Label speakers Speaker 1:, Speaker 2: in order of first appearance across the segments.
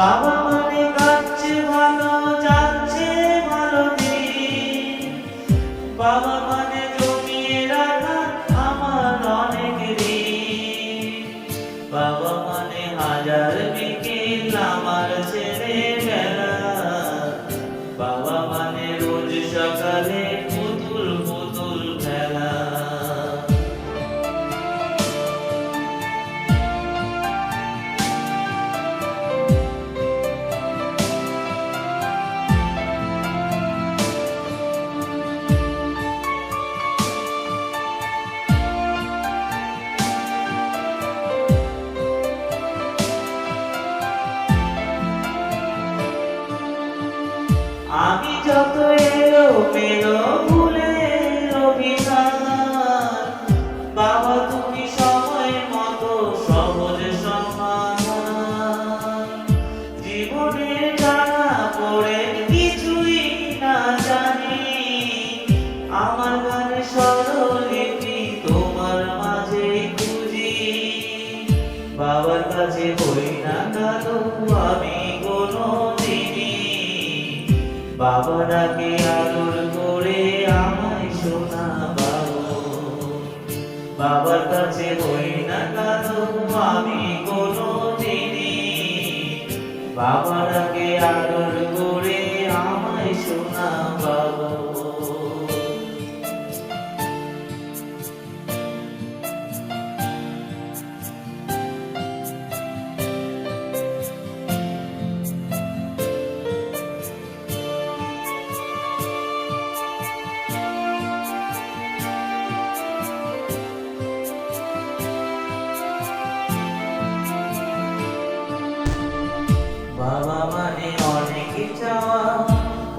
Speaker 1: বাবা মানে কাটছে ভালো যাচ্ছে, ভালো বাবা মানে জমিয়ে রাখা, আমার অনেক। বাবা মানে হাজার বিকেল, আমার ছেলে বেলা বাবা আমি যত এলো মেলো ভুলে অভিধান, বাবা তুমি সময় মতো সহজ সমাধান। জীবনে জানা পড়ে কিছুই না জানি, আমার গানে স্বরলিপি তোমার মাঝে খুঁজি। বাবার কাছে বই না কালো, আমি কোনো দিনই বাবা ডাকে আদর করে আমায় শোনা বাবু বাবার কাছে বই না কালো, আমি কোনো দিনই। বাবা আদর করে আমায় শোনা বাবা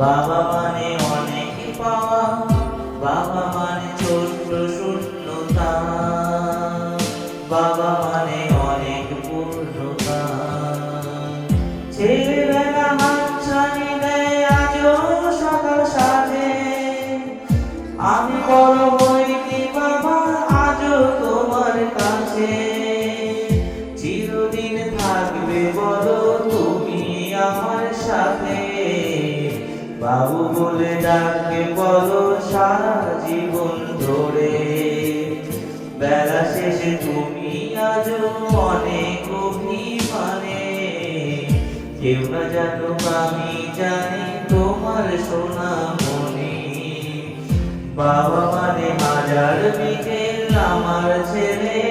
Speaker 1: বাবা মানে অনেক পাওয়া, বাবা মানে ছোট্ট শূন্যতা। বাবা মানে অনেক পূর্ণতা। ছেলেবেলা দেয়, আজও সকাল সাজে। আমি বড় হইনি বাবা, আজও তোমার কাছে। চিরদিন থাকবে বলো বাবু বলে ডাকবে বলো সারা জীবন ধরে। বেলা শেষে তুমি আজও অনেক অভিমানে। কেউ না জানো আমি জানি তোমার সোনা মনে। বাবা মানে হাজার বিকেল আমার ছেলে